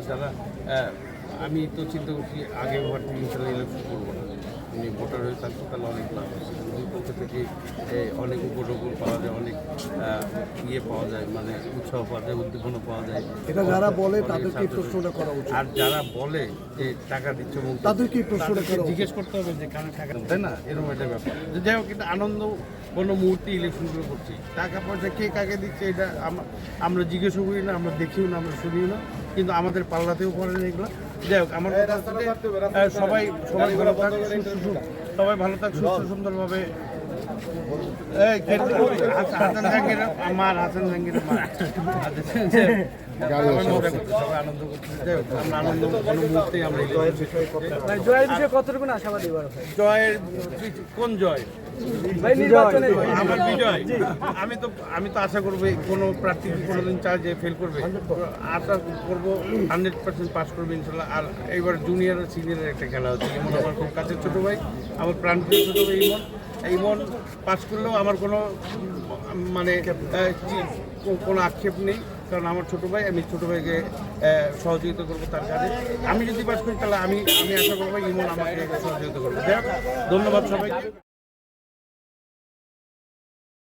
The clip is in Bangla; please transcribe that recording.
আহ, আমি তো চিন্তা করছি আগে ভোট ইনশাল্লাহ ইলেকশন করব না। উনি ভোটার হয়ে থাকতো তাহলে অনেক লাভ আছে দুই পক্ষ থেকে অনেক উপটোকর পাওয়া যায় অনেক ইয়ে পাওয়া যায় মানে উৎসাহ পাওয়া যায় উদ্দীপনা পাওয়া যায়। এটা যারা বলে তাদেরকে প্রশ্নটা করা উচিত। আর যারা বলে যে টাকা দিচ্ছে মুখ তাদেরকে প্রশ্নটা জিজ্ঞেস করতে হবে যে কারণে টাকা তাই না? এরকম একটা ব্যাপার। যাই হোক কিন্তু আনন্দ কোনো মুহূর্তে ইলেকশনগুলো করছি। টাকা পয়সা কে কাকে দিচ্ছে এটা আম- আমরা জিজ্ঞেসও করি না আমরা দেখিও না আমরা শুনিও না। কিন্তু আমাদের পাল্লাতেও পড়ে না এগুলো। যাই হোক, আমার সবাই সবাই ভালো থাক সবাই ভালো থাক, সুস্থ সুন্দরভাবে এই কেটে হাসান জাহাঙ্গীর আমার হাসান জাহাঙ্গীর মা সবাই মজা করছে, সবাই আনন্দ করছে যাই হোক, আমরা আনন্দ কোনো মুহূর্তেই আমরা ভাই? জয়ের বিষয়ে কতটুকু আশাবাদী এবার ভাই? জয়ের কোন জয়। আমার বিজয় আমি তো আমি তো আশা করব কোনো প্রার্থী কোনোদিন যে ফেল করবে। আশা করব হান্ড্রেড পার্সেন্ট পাস করবে ইনশাল্লাহ। আর এইবার জুনিয়র আর সিনিয়রের একটা খেলা হচ্ছে। যেমন আমার খুব কাছের ছোটো ভাই আমার প্রাণপ্রিয় ছোটো ভাই ইমন। ইমন পাস করলেও আমার কোনো মানে কোনো আক্ষেপ নেই। কারণ আমার ছোটো ভাই, আমি ছোটো ভাইকে সহযোগিতা করব তার কাজে। আমি যদি পাস করি, তাহলে আমি আমি আশা করব ইমন আমাকে সহযোগিতা করব। ধন্যবাদ সবাইকে।